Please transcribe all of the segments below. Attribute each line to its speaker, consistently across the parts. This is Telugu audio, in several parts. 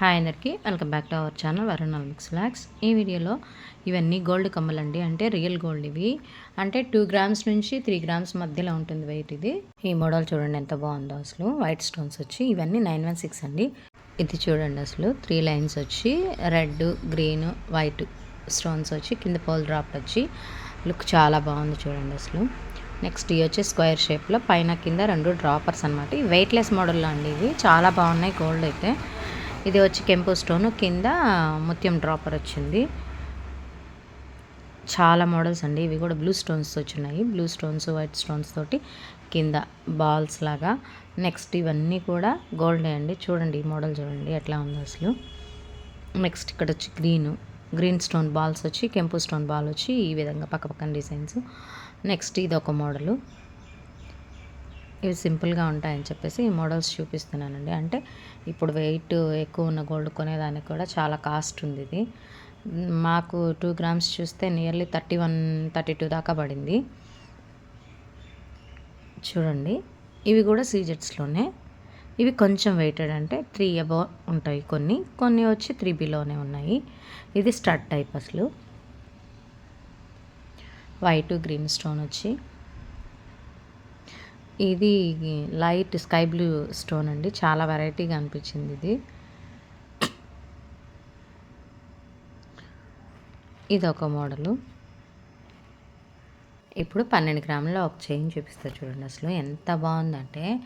Speaker 1: హాయ్ అందరికీ welcome back to our channel వరుణాల్ mix లాక్స్ ఈ వీడియోలో ఇవన్నీ గోల్డ్ కమ్మలు అండి అంటే రియల్ గోల్డ్ ఇవి. అంటే టూ గ్రామ్స్ నుంచి త్రీ గ్రామ్స్ మధ్యలో ఉంటుంది వెయిట్ ఇది. ఈ మోడల్ చూడండి ఎంత బాగుందో అసలు. వైట్ స్టోన్స్ వచ్చి ఇవన్నీ నైన్ వన్ సిక్స్ అండి. ఇది చూడండి అసలు. త్రీ లైన్స్ వచ్చి రెడ్ గ్రీన్ వైట్ స్టోన్స్ వచ్చి కింద పోల్ డ్రాప్ వచ్చి లుక్ చాలా బాగుంది చూడండి అసలు. నెక్స్ట్ ఇవి వచ్చి స్క్వేర్ షేప్లో పైన కింద రెండు డ్రాపర్స్ అనమాట వెయిట్లెస్ మోడల్లో అండి ఇవి. చాలా బాగున్నాయి గోల్డ్ అయితే. ఇది వచ్చి కెంపు స్టోన్ కింద ముత్యం డ్రాపర్ వచ్చింది. చాలా మోడల్స్ అండి. ఇవి కూడా బ్లూ స్టోన్స్ వచ్చినాయి బ్లూ స్టోన్స్ వైట్ స్టోన్స్ తోటి కింద బాల్స్ లాగా. నెక్స్ట్ ఇవన్నీ కూడా గోల్డే అండి. చూడండి ఈ మోడల్ చూడండి ఎట్లా ఉందో అసలు. నెక్స్ట్ ఇక్కడ వచ్చి గ్రీన్ గ్రీన్ స్టోన్ బాల్స్ వచ్చి కెంపు స్టోన్ బాల్ వచ్చి ఈ విధంగా పక్క పక్కన డిజైన్స్ నెక్స్ట్ ఇది ఒక మోడలు ఇవి సింపుల్గా ఉంటాయని చెప్పేసి ఈ మోడల్స్ చూపిస్తున్నానండి. అంటే ఇప్పుడు వెయిట్ ఎక్కువ ఉన్న గోల్డ్ కొనేదానికి కూడా చాలా కాస్ట్ ఉంది ఇది. మాకు టూ గ్రామ్స్ చూస్తే nearly thirty one thirty two దాకా పడింది. చూడండి. ఇవి కూడా సీజెట్స్లోనే ఇవి కొంచెం వెయిటెడ్ అంటే త్రీ అబౌ ఉంటాయి కొన్ని. కొన్ని వచ్చి త్రీ బిలోనే ఉన్నాయి. ఇది స్టడ్ టైప్ అసలు. వైట్ గ్రీన్ స్టోన్ వచ్చి ఇది లైట్ స్కై బ్లూ స్టోన్ అండి. చాలా వెరైటీగా అనిపించింది ఇది. ఇది ఒక మోడలు. ఇప్పుడు పన్నెండు గ్రాముల ఒక చైన్ చూపిస్తారు చూడండి అసలు ఎంత బాగుందంటే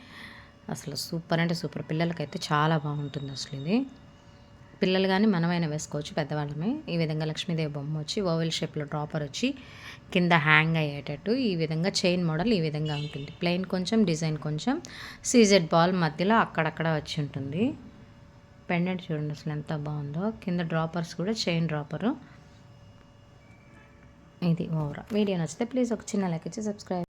Speaker 1: అసలు సూపర్ అంటే సూపర్. పిల్లలకైతే చాలా బాగుంటుంది అసలు ఇది. పిల్లలు కానీ మనమైనా వేసుకోవచ్చు పెద్దవాళ్ళమే. ఈ విధంగా లక్ష్మీదేవి బొమ్మ వచ్చి ఓవెల్ షేప్లో డ్రాపర్ వచ్చి కింద హ్యాంగ్ అయ్యేటట్టు ఈ విధంగా చైన్ మోడల్ ఈ విధంగా ఉంటుంది. ప్లెయిన్ కొంచెం డిజైన్ కొంచెం. సీజెడ్ బాల్ మధ్యలో అక్కడక్కడ వచ్చి ఉంటుంది. పెండెంట్ చూడండి అసలు ఎంత బాగుందో. కింద డ్రాపర్స్ కూడా చైన్ డ్రాపరు. ఇది ఓవరా వీడియో నచ్చితే ప్లీజ్ ఒక చిన్న లైక్ ఇచ్చి సబ్స్క్రైబ్